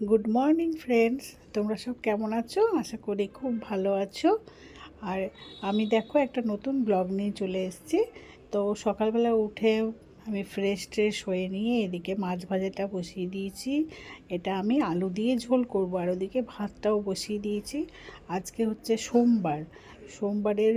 Good morning friends তোমরা সব কেমন আছো? আশা করি খুব ভালো আছো। আর আমি দেখো একটা নতুন ব্লগ নিয়ে চলে এসেছি। তো সকালবেলা উঠে আমি ফ্রেশ ট্রেশ হয়ে নিয়ে এদিকে মাছ ভাজাটা বসিয়ে দিয়েছি। এটা আমি আলু দিয়ে ঝোল করব, আর ওদিকে ভাতটাও বসিয়ে দিয়েছি। আজকে হচ্ছে সোমবার। সোমবারের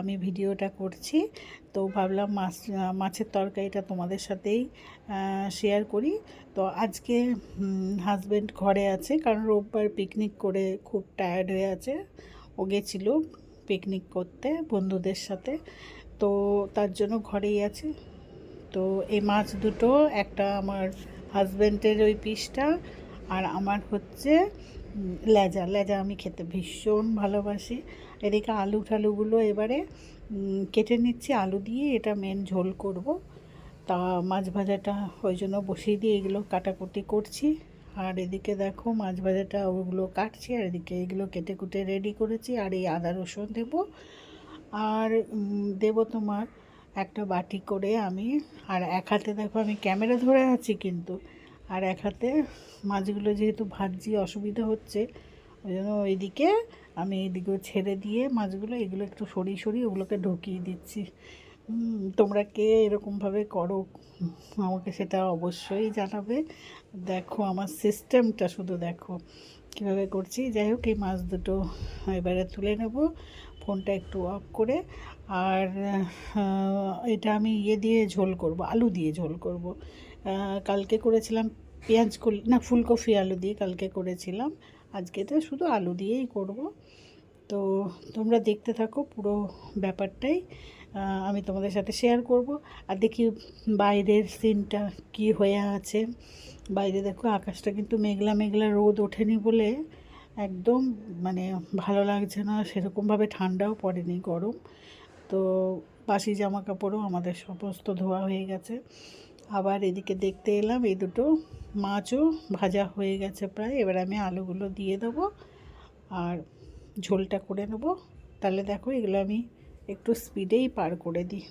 আমি ভিডিওটা করছি। তো ভাবলাম মাছ মাছের তরকারিটা তোমাদের সাথেই শেয়ার করি। তো আজকে হাজব্যান্ড ঘরে আছে, কারণ রোববার পিকনিক করে খুব টায়ার্ড হয়ে আছে। ও গেছিল পিকনিক করতে বন্ধুদের সাথে। তো তার জন্য ঘরেই আছে। তো এই মাছ দুটো, একটা আমার হাজব্যান্ডের ওই পিসটা, আর আমার হচ্ছে লেজা। লেজা আমি খেতে ভীষণ ভালোবাসি। এদিকে আলু ঠালুগুলো এবারে কেটে নিচ্ছি, আলু দিয়ে এটা মেন ঝোল করব। তা মাছ ভাজাটা ওই জন্য বসিয়ে দিয়ে এগুলো কাটাকুটি করছি। আর এদিকে দেখো মাছ ভাজাটা ওগুলো কাটছি, আর এদিকে এগুলো কেটে কুটে রেডি করেছি, আর এই আদা রসুন দেবো। আর দেবো তোমার একটা বাটি করে আমি, আর এক হাতে দেখো আমি ক্যামেরা ধরে আছি কিন্তু, আর এক হাতে মাছগুলো যেহেতু ভাজি অসুবিধা হচ্ছে ওই জন্য ওইদিকে আমি এইদিকে ছেড়ে দিয়ে মাছগুলো, এগুলো একটু সরিয়ে সরিয়ে ওগুলোকে ঢুকিয়ে দিচ্ছি। তোমরা কে এরকমভাবে করো, আমাকে সেটা অবশ্যই জানাবে। দেখো, আমার সিস্টেমটা শুধু দেখো কীভাবে করছি। যাই হোক, এই মাছ দুটো এবারে তুলে নেব, ফোনটা একটু অফ করে। আর এটা আমি ইয়ে দিয়ে ঝোল করব, আলু দিয়ে ঝোল করব। কালকে করেছিলাম পেঁয়াজ কলি, না, ফুলকপি আলু দিয়ে কালকে করেছিলাম। আজকে তো শুধু আলু দিয়েই করব। তো তোমরা দেখতে থাকো পুরো ব্যাপারটাই। আমি তোমাদের সাথে শেয়ার করব। আর দেখি বাইরের সিনটা কি হয়ে আছে। বাইরে দেখো আকাশটা কিন্তু মেঘলা মেঘলা রোদ ওঠেনি বলে একদম মানে ভালো লাগছে না। সেরকমভাবে ঠান্ডাও পড়েনি, গরম। তো বাসি জামা কাপড়ও আমাদের সমস্ত ধোয়া হয়ে গেছে। আবার এদিকে দেখতে এলাম এই দুটো মাছও ভাজা হয়ে গেছে প্রায়। এবার আমি আলুগুলো দিয়ে দেবো আর ঝোলটা করে নেব। তাহলে দেখো এগুলো আমি একটু স্পিডেই পার করে দিই।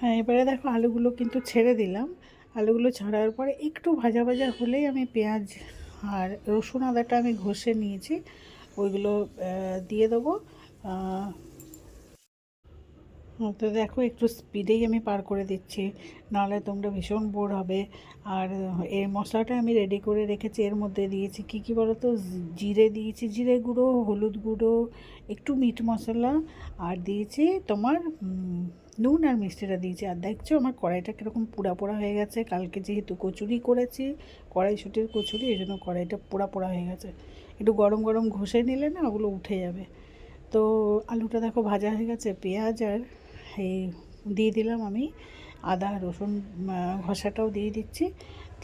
হ্যাঁ এবারে দেখো আলুগুলো কিন্তু ছেড়ে দিলাম। আলুগুলো ছাড়ার পরে একটু ভাজা ভাজা হলেই আমি পেঁয়াজ আর রসুন আদাটা আমি ঘষে নিয়েছি। ওইগুলো দিয়ে দেবো। তো দেখো একটু স্পিডেই আমি পার করে দিচ্ছি, নাহলে তোমরা ভীষণ বোর হবে। আর এই মশলাটা আমি রেডি করে রেখেছি, এর মধ্যে দিয়েছি কি কি বলো তো জিরে দিয়েছি, জিরে গুঁড়ো, হলুদ গুঁড়ো, একটু মিট মশলা, আর দিয়েছি তোমার নুন আর মিষ্টিটা দিয়েছি। আর দেখছ আমার কড়াইটা কীরকম পোড়া পোড়া হয়ে গেছে। কালকে যেহেতু কচুরি করেছি, কড়াইশুটির কচুরি, এই জন্য কড়াইটা পোড়া পোড়া হয়ে গেছে। একটু গরম গরম ঘষে নিলে না ওগুলো উঠে যাবে। তো আলুটা দেখো ভাজা হয়ে গেছে, পেঁয়াজ আর এই দিয়ে দিলাম আমি আদা, রসুন ঘষাটাও দিয়ে দিচ্ছি।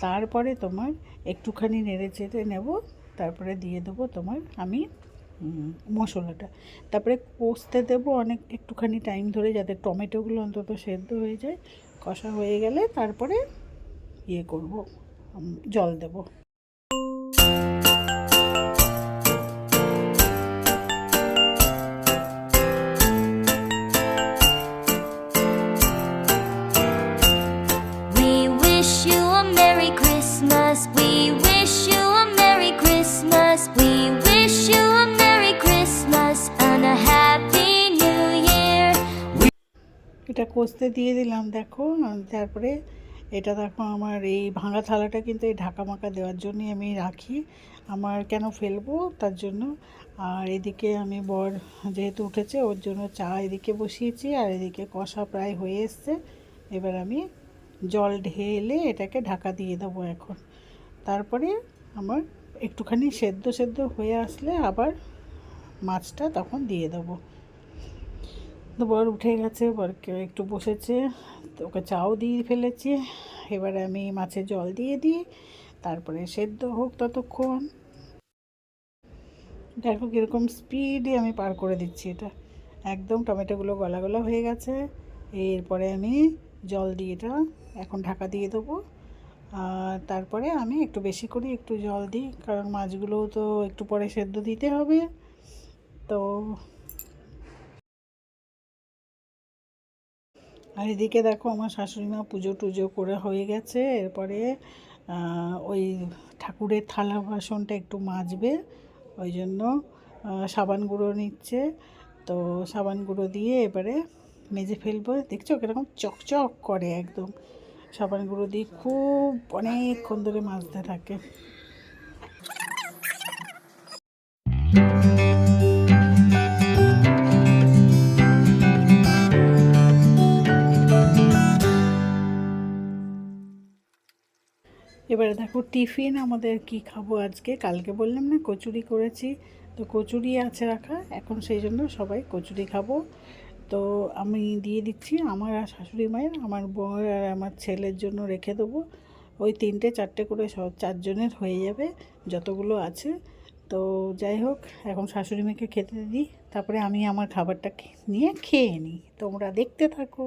তারপরে তোমার একটুখানি নেড়ে চেড়ে নেব, তারপরে দিয়ে দেবো তোমার আমি মশলাটা। তারপরে কষতে দেবো অনেক, একটুখানি টাইম ধরে যাতে টমেটোগুলো অন্তত সেদ্ধ হয়ে যায়, কষা হয়ে গেলে তারপরে ইয়ে করব জল দেবো। এটা কষতে দিয়ে দিলাম, দেখো। তারপরে এটা দেখো আমার এই ভাঙা থালাটা কিন্তু এই ঢাকা মাকা দেওয়ার জন্যই আমি রাখি। আমার কেন ফেলব? তার জন্য। আর এদিকে আমি বর যেহেতু উঠেছে, ওর জন্য চা এদিকে বসিয়েছি, আর এদিকে কষা প্রায় হয়ে এসছে। এবার আমি জল ঢেলে এটাকে ঢাকা দিয়ে দেবো এখন। তারপরে আমার একটুখানি সেদ্ধ সেদ্ধ হয়ে আসলে আবার মাছটা তখন দিয়ে দেবো। তো বর উঠে গেছে, বরকে একটু বসেছে, তো ওকে চাও দিয়ে ফেলেছি। এবারে আমি মাছে জল দিয়ে দিই, তারপরে সেদ্ধ হোক ততক্ষণ। দেখো কীরকম স্পিডে আমি পার করে দিচ্ছি এটা। একদম টমেটোগুলো গলা গলা হয়ে গেছে। এরপরে আমি জল দিয়ে এটা এখন ঢাকা দিয়ে দেবো। আর তারপরে আমি একটু বেশি করে একটু জল দিই, কারণ মাছগুলোও তো একটু পরে সেদ্ধ দিতে হবে। তো আর এদিকে দেখো আমার শাশুড়ি মা পুজো টুজো করে হয়ে গেছে। এরপরে ওই ঠাকুরের থালা বাসনটা একটু মাজবে, ওই জন্য সাবান গুঁড়ো নিচ্ছে। তো সাবান গুঁড়ো দিয়ে এবারে মেজে ফেলব। দেখছ কীরকম চকচক করে একদম। সাবান গুঁড়ো দিয়ে খুব অনেকক্ষণ ধরে মাজতে থাকে। এবারে দেখো, টিফিন আমাদের কি খাব আজকে? কালকে বললাম না, কচুরি করেছি। তো কচুরি আছে রাখা, এখন সেই জন্য সবাই কচুরি খাব। তো আমি দিয়ে দিচ্ছি, আমার আর শাশুড়ি মায়ের, আমার বউয়ের আর আমার ছেলের জন্য রেখে দেবো। ওই তিনটে, চারটে করে সব চারজনের হয়ে যাবে, যতগুলো আছে। তো যাই হোক, এখন শাশুড়ি মেয়েকে খেতে দিই, তারপরে আমি আমার খাবারটা নিয়ে খেয়ে নিই। তোমরা দেখতে থাকো।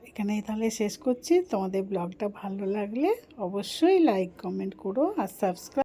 এখানেই তাহলে শেষ করছি। তোমাদের ব্লগটা ভালো লাগলে অবশ্যই লাইক কমেন্ট করো আর সাবস্ক্রাইব